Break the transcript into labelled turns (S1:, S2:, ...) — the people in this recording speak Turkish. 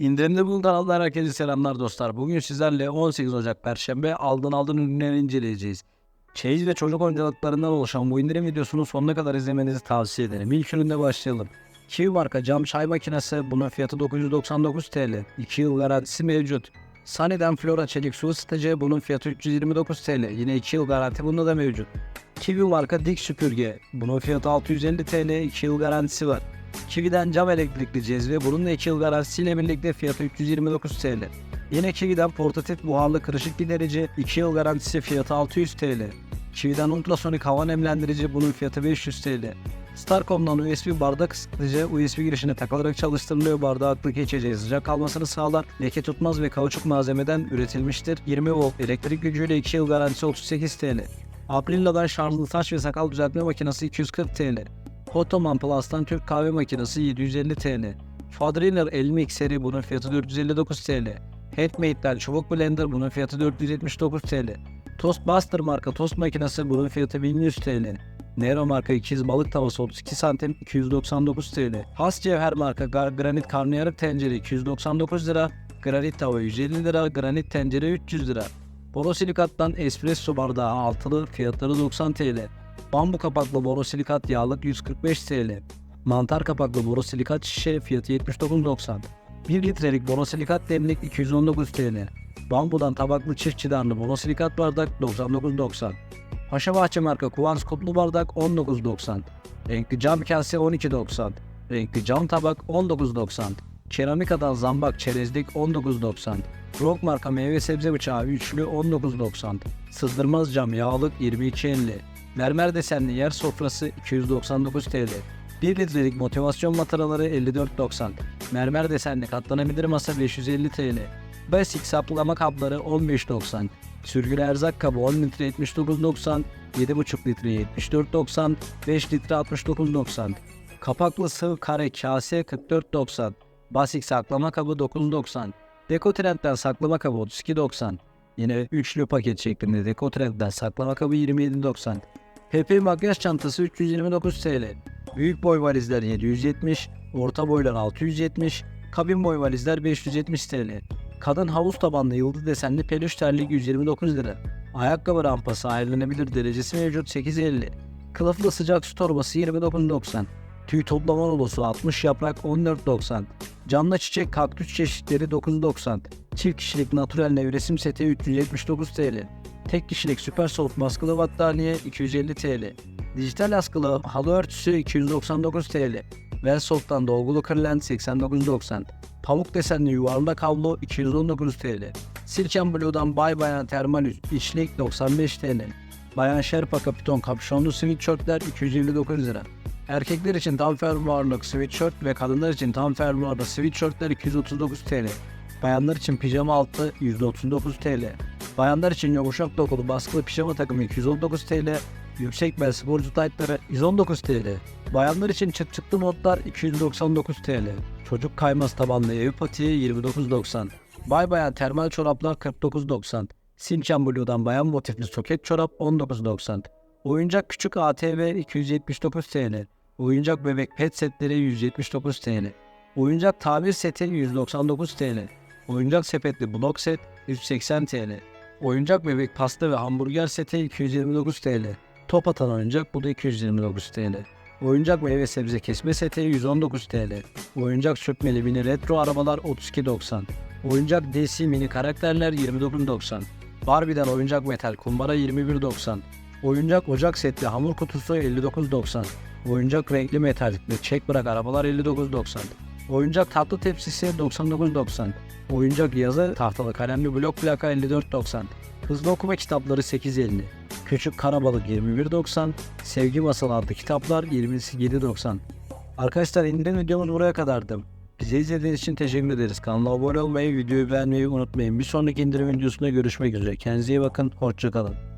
S1: İndirimde bulunan kanallar herkese selamlar dostlar. Bugün sizlerle 18 Ocak Perşembe aldın aldın ürünleri inceleyeceğiz. Çeyiz ve çocuk oyuncaklarından oluşan bu indirim videosunu sonuna kadar izlemenizi tavsiye ederim. İlk ürünle başlayalım. Kiwi marka cam çay makinesi bunun fiyatı 999 TL. 2 yıl garantisi mevcut. Sunny'den Flora çelik su ısıtıcı bunun fiyatı 329 TL. Yine 2 yıl garanti bunda da mevcut. Kiwi marka dik süpürge bunun fiyatı 650 TL 2 yıl garantisi var. Kiwi'den cam elektrikli cezve bunun da 2 yıl garantisiyle birlikte fiyatı 329 TL. Yine Kiwi'den portatif buharlı kırışık giderici 2 yıl garantisi fiyatı 600 TL. Kiwi'den ultrasonik hava nemlendirici bunun fiyatı 500 TL. Starcom'dan USB bardak ısıtıcı USB girişine takılarak çalıştırılıyor. Bardaktaki içeceği sıcak kalmasını sağlar. Leke tutmaz ve kauçuk malzemeden üretilmiştir. 20 volt elektrik gücüyle 2 yıl garantisi 38 TL. Aprilla'dan şarjlı saç ve sakal düzeltme makinesi 240 TL. Ottoman Plus'tan Türk kahve makinesi 750 TL. Fadriner el mikseri bunun fiyatı 459 TL. Handmade'den çubuk blender bunun fiyatı 479 TL. Toastmaster marka tost makinesi bunun fiyatı 1100 TL. Nero marka 200 balık tavası 32 santim 299 TL. Has Cevher marka granit karnıyarık tencere 299 lira. Granit tava 150 lira. Granit tencere 300 lira. Borosilikattan espresso bardağı altılı fiyatları 90 TL. Bambu kapaklı borosilikat yağlık 145 TL. Mantar kapaklı borosilikat şişe fiyatı 79.90. 1 litrelik borosilikat demlik 219 TL. Bambudan tabaklı çift çıdarlı borosilikat bardak 99.90. Paşabahçe marka kuvans kutlu bardak 19.90. Renkli cam kase 12.90. Renkli cam tabak 19.90. Keramikadan zambak çerezlik 19.90. Rock marka meyve sebze bıçağı üçlü 19.90. Sızdırmaz cam yağlık 22.50. Mermer desenli yer sofrası 299 TL. 1 litrelik motivasyon mataraları 54.90. Mermer desenli katlanabilir masa 550 TL. Basic saplama kapları 15.90. Sürgülü erzak kabı 10 litre 79.90. 7.5 litre 74.90. 5 litre 69.90. Kapaklı sıvı kare kase 44.90. Basic saklama kabı 9.90. Deko Trend'den saklama kabı 32.90. Yine üçlü paket şeklinde Deko Trend'den saklama kabı 27.90. PP makyaj çantası 329 TL. Büyük boy valizler 770, orta boylar 670, kabin boy valizler 570 TL. Kadın havuz tabanlı yıldız desenli peluş terlik 129 lira. Ayakkabı rampası ayrılabilir derecesi mevcut 850. Kılıflı sıcak su torbası 29.90. Tüy toplama rulosu 60 yaprak 14.90. Canlı çiçek kaktüs çeşitleri 9.90. Çift kişilik natürel nevresim seti 379 TL. Tek kişilik süper soğuk baskılı battaniye 250 TL. Dijital askılı halı örtüsü 299 TL. Velsoft'tan dolgulu kırlent 89.90. Pamuk desenli yuvarlak havlu 219 TL. Silken Blue'dan Bay Bayan termal içlik 95 TL. Bayan Sherpa kapiton kapşonlu sweatshirtler 259 lira. Erkekler için tam fermuarlık sweatshirt ve kadınlar için tam fermuarlı sweatshirtler 239 TL. Bayanlar için pijama altı 139 TL. Bayanlar için yumuşak dokulu baskılı pijama takımı 219 TL. Yüksek bel sporcu taytları 119 TL. Bayanlar için çıt çıtlı modlar 299 TL. Çocuk kaymaz tabanlı ev patiği 29.90. Bay bayan termal çoraplar 49.90. Sinçan Blue'dan bayan motifli soket çorap 19.90. Oyuncak küçük ATV 279 TL. Oyuncak bebek pet setleri 179 TL. Oyuncak tabir seti 199 TL. Oyuncak sepetli blok set 180 TL. Oyuncak bebek pasta ve hamburger seti 229 TL. Top atan oyuncak bu da 229 TL. Oyuncak meyve sebze kesme seti 119 TL. Oyuncak sürtmeli mini retro arabalar 32.90. Oyuncak DC mini karakterler 29.90. Barbie'den oyuncak metal kumbara 21.90. Oyuncak ocak setli hamur kutusu 59.90. Oyuncak renkli metalikli çek bırak arabalar 59.90. Oyuncak tatlı tepsisi 99.90. Oyuncak yazı tahtalı kalemli blok plaka 54.90. Hızlı okuma kitapları 8.50. Küçük Karabalık 21.90. Sevgi Masalı adlı kitaplar 27.90. Arkadaşlar indirim videomuz buraya kadardı. Bizi izlediğiniz için teşekkür ederiz. Kanala abone olmayı, videoyu beğenmeyi unutmayın. Bir sonraki indirim videosunda görüşmek üzere. Kendinize iyi bakın. Hoşçakalın.